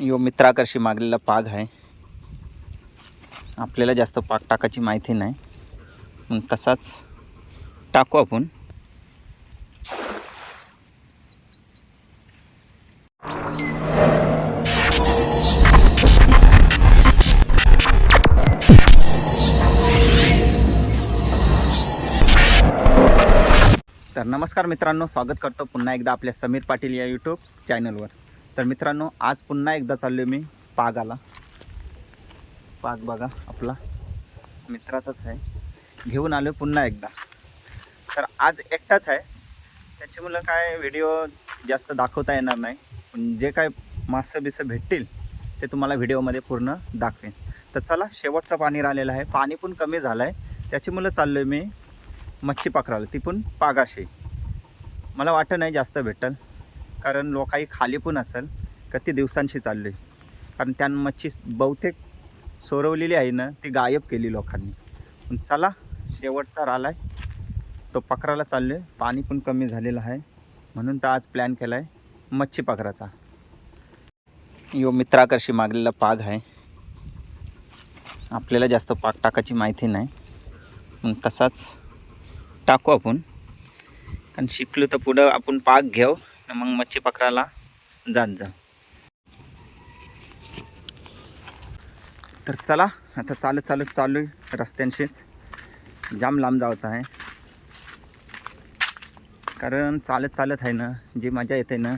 यो मित्राकर्षी मागलेला पाग आहे. आपल्याला जास्त पाग टाकायची माहिती नाही. पण तसाच टाकू आपण. तर नमस्कार मित्रांनो स्वागत करतो पुन्हा एकदा आपल्या समीर पाटील या यूट्यूब चॅनलवर तर मित्रांनो आज पुन्हा एकदा चाललो मी पागाला. पाग बघा आपला मित्राचाच आहे. घेऊन आलो पुन्हा एकदा. तर आज एकटाच आहे. त्याच्यामुळं काय व्हिडिओ जास्त दाखवता येणार नाही. पण जे काय मासं बिसं भेटतील ते तुम्हाला व्हिडिओमध्ये पूर्ण दाखवेन. तर चला शेवटचं पाणी राहिलेलं आहे. पाणी पण कमी झालं आहे त्याच्यामुळं चाललो आहे मी मच्छी पकडायला ती पण पागाशी. मला वाटत नाही जास्त भेटल. कारण लोकाई खाली पण असेल किती दिवसांशी चालली. कारण त्या मच्छी बहुतेक सोरवलेली आहे ना ती गायब केली लोकांनी. पण चला शेवटचा राला आहे. तो पकडायला चाललो आहे पाणी पण कमी झालेलं आहे. म्हणून तर आज प्लॅन केला आहे मच्छी पकडायचा यो मित्राकर्षी मागलेला पाग आहे. आपल्याला जास्त पाग टाकायची माहिती नाही. पण तसाच टाकू आपण. कारण शिकलो तर पुढं आपण पाक घेऊ. मग मच्छी पकडायला जात जा. तर चला आता चालत चालत चालू आहे रस्त्यांशीच. जाम लांब जायचं आहे. कारण चालत चालत आहे ना जी मजा येते ना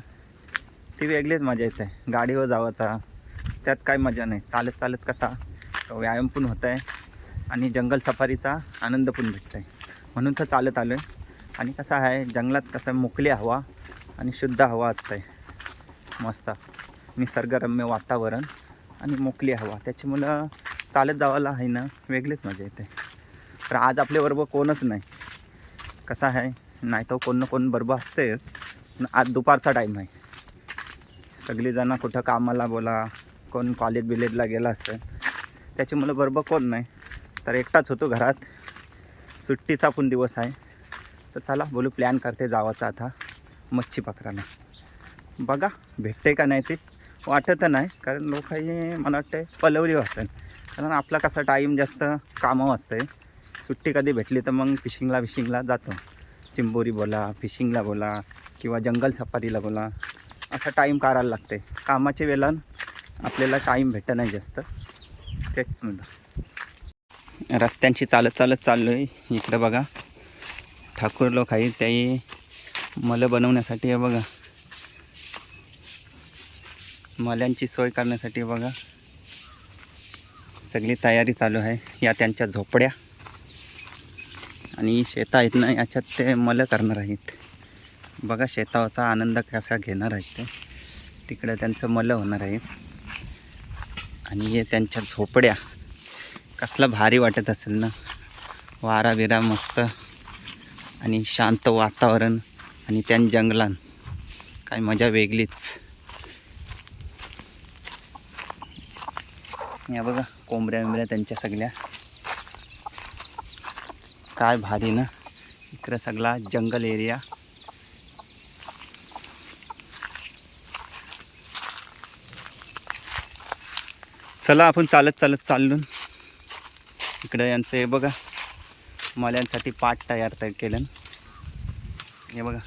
ती वेगळीच मजा येते. गाडीवर जावाचा त्यात काय मजा नाही. चालत चालत कसा व्यायाम पण होत आहे आणि जंगल सफारीचा आनंद पण भेटत आहे म्हणून तर चालत आलो आहे आणि कसं आहे जंगलात कसं मोकली हवा आणि शुद्ध हवा असते मस्त. निसर्गरम्य वातावरण आणि मोकली हवा. त्याच्यामुळं चालत जावाला आहे ना वेगळीच मजा येते. तर आज आपल्याबरोबर कोणच नाही. कसा आहे? नाही तर कोण ना कोण बरोबर असते पण आज दुपारचा टाईम आहे. सगळीजणं कुठं कामाला बोला कोण कॉलेज बिलेजला गेला असतं त्याच्यामुळं बरोबर कोण नाही. तर एकटाच होतो घरात. सुट्टीचा पण दिवस आहे. तर चला बोलू प्लॅन करते जावाचा आता. मच्छी पकडायला बघा भेटते का नाही ते? वाटत नाही कारण लोक हे मला वाटते पलवली असेल कारण आपला कसा टाईम जास्त कामावर असते सुट्टी कधी भेटली तर मग फिशिंगला विशिंगला जातो. चिंबोरी बोला फिशिंगला बोला किंवा जंगल सफारीला बोला. असा टाईम काढायला लागते कामाच्या वेळेला आपल्याला टाईम भेटत नाही जास्त. तेच म्हणलं. रस्त्यांशी चालत चालत चाललो आहे इकडं बघा ठाकूर लोक आहेत त्याही मलं बनवण्यासाठी आहे बघा. मल्यांची सोय करण्यासाठी बघा. सगळी तयारी चालू आहे. या त्यांच्या झोपड्या. आणि शेता आहेत ना याच्यात ते मलं करणार आहेत. बघा शेताचा आनंद कसा घेणार आहेत ते. तिकडं त्यांचं मलं होणार आहेत आणि हे त्यांच्या झोपड्या. कसला भारी वाटत असेल ना. वारा बिरा मस्त. आणि शांत वातावरण. आणि त्या जंगलात काय मजा वेगळीच. या बघा कोंबड्या बिंबऱ्या त्यांच्या सगळ्या. काय भारी ना. इकडं सगळा जंगल एरिया. चला आपण चालत चालत चालून. इकडं यांचं हे बघा. मल्यांसाठी पाट तयार तर केलं. हे बघा.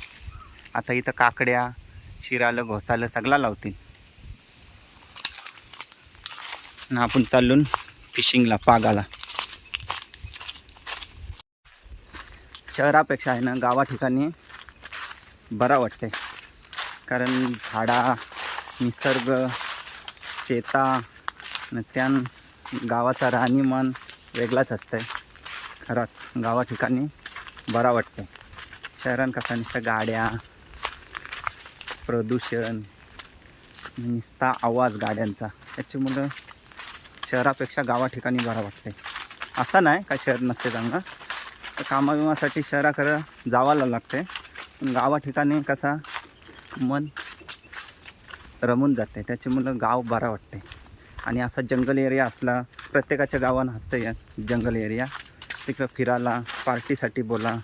आता इथं काकड्या शिरालं घोसालं सगळा लावतील. आपण चालून फिशिंगला पागाला. शहरापेक्षा आहे ना गावा ठिकाणी बरा वाटते कारण झाडा निसर्ग शेता त्या गावाचा राहणीमान वेगळाच असतं खरंच गावा ठिकाणी बरा वाटते शहरात कसं नुसतं गाड्या प्रदूषण. नुसता आवाज गाड्यांचा. त्याच्यामुळं शहरापेक्षा गावा ठिकाणी बरा वाटते असं नाही का शहर नसते चांगलं. तर कामाविमासाठी शहराकडं जावायला लागते पण गावा ठिकाणी कसा मन रमून जाते त्याच्यामुळं गाव बरा वाटते आणि असा जंगल एरिया असला प्रत्येकाच्या गावानं असतं या जंगल एरिया. तिकडं फिरायला पार्टीसाठी बोला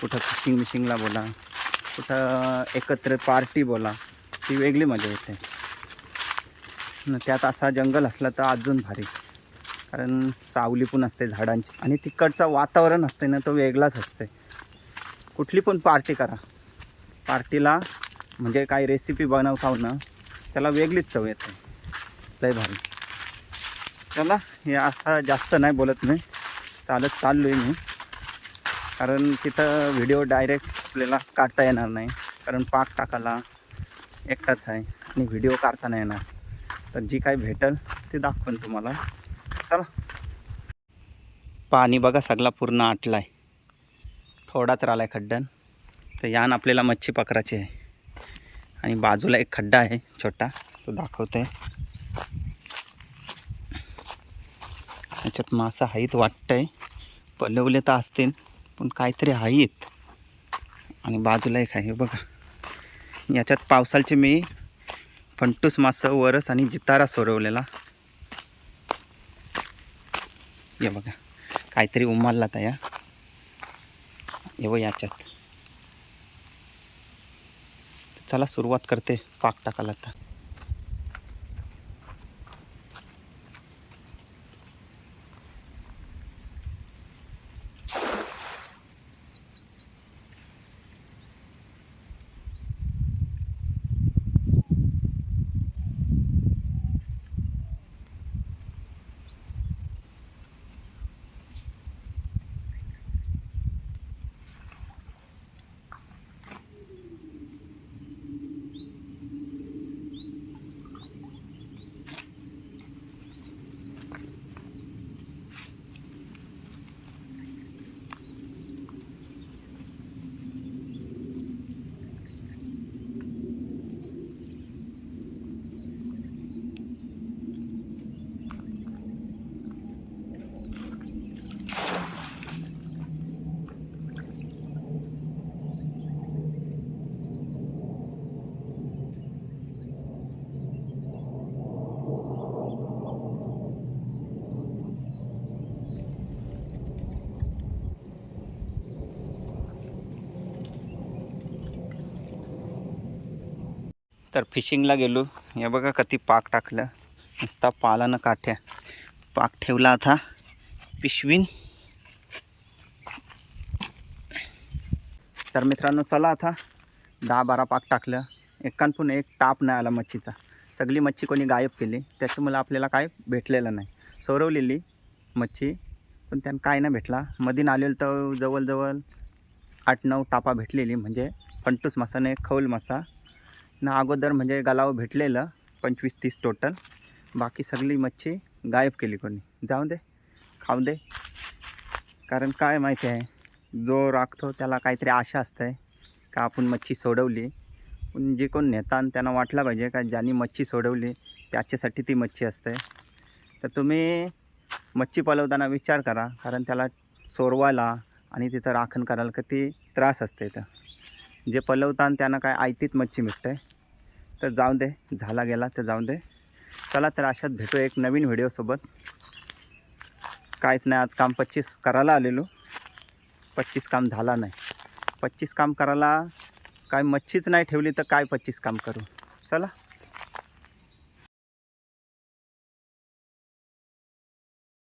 कुठं फिशिंग मिशिंगला बोला कुठं एकत्र पार्टी बोला ती वेगळी मजा येते. न त्यात असा जंगल असला तर अजून भारी. कारण सावली पण असते झाडांची आणि तिकडचं वातावरण असते ना तो वेगळाच असते. कुठली पण पार्टी करा. पार्टीला म्हणजे काही रेसिपी बनवता हो ना त्याला वेगळीच चव येते. लय भारी. चला हे असा जास्त नाही बोलत मी. चालत चाललो आहे मी. कारण तिथं व्हिडिओ डायरेक्ट आपल्याला काढता येणार नाही. कारण पाक टाकायला एकटाच आहे आणि व्हिडिओ काढता नाही येणार. तर जी काही भेटेल ते दाखवेन तुम्हाला. चला. पाणी बघा सगळा पूर्ण आटला आहे थोडाच राहिला आहे खड्डन. तर यान आपल्याला मच्छी पकडायची आहे. आणि बाजूला एक खड्डा आहे छोटा. तो दाखवते. याच्यात मासा हाईत वाटतंय. पलवले तर असतील पण काहीतरी आहेत आणि बाजूला एक आहे बघा. याच्यात पावसाळचे मी फंटूस मासं वरस आणि जितारा सोडवलेला या बघा काहीतरी उमालला तया हे याच्यात. चला सुरुवात करते पाक टाकायला आता. तर फिशिंगला गेलो. हे बघा कधी पाक टाकलं. नुसता पालानं काठ्या. पाक ठेवला आता. पिशवीन. तर मित्रांनो चला आता. दहा बारा पाक टाकलं. एकान पण एक टाप नाही आला मच्छीचा. सगळी मच्छी कोणी गायब केली. त्याच्यामुळे आपल्याला काय भेटलेलं नाही. सोरवलेली मच्छी पण त्यानं काय नाही भेटला. मधीन आलेलं तर जवळजवळ आठ नऊ टापा भेटलेली. म्हणजे फंटूस मासाने खौल मासा. ना अगोदर म्हणजे गलावं भेटलेलं पंचवीस तीस टोटल बाकी सगळी मच्छी गायब केली कोणी. जाऊ दे खाऊ दे. कारण काय माहिती आहे जो राखतो त्याला काहीतरी आशा असते का आपण मच्छी सोडवली. पण जे कोण नेतान त्यांना वाटला पाहिजे का ज्यांनी मच्छी सोडवली त्याच्यासाठी ती मच्छी असते. तर तुम्ही मच्छी पलवताना विचार करा कारण त्याला सोरवायला आणि तिथं राखण करायला किती त्रास असते इथं. जे पलवतान त्यांना काय आयतीत मच्छी भेटते तर जाऊ दे झाला गेला तर जाऊ दे. चला तर अशात भेटू एक नवीन व्हिडिओसोबत काहीच नाही आज काम पच्चीस करायला आलेलो. पच्चीस काम झाला नाही. पच्चीस काम करायला काय मच्छीच नाही ठेवली तर काय पच्चीस काम करू? चला.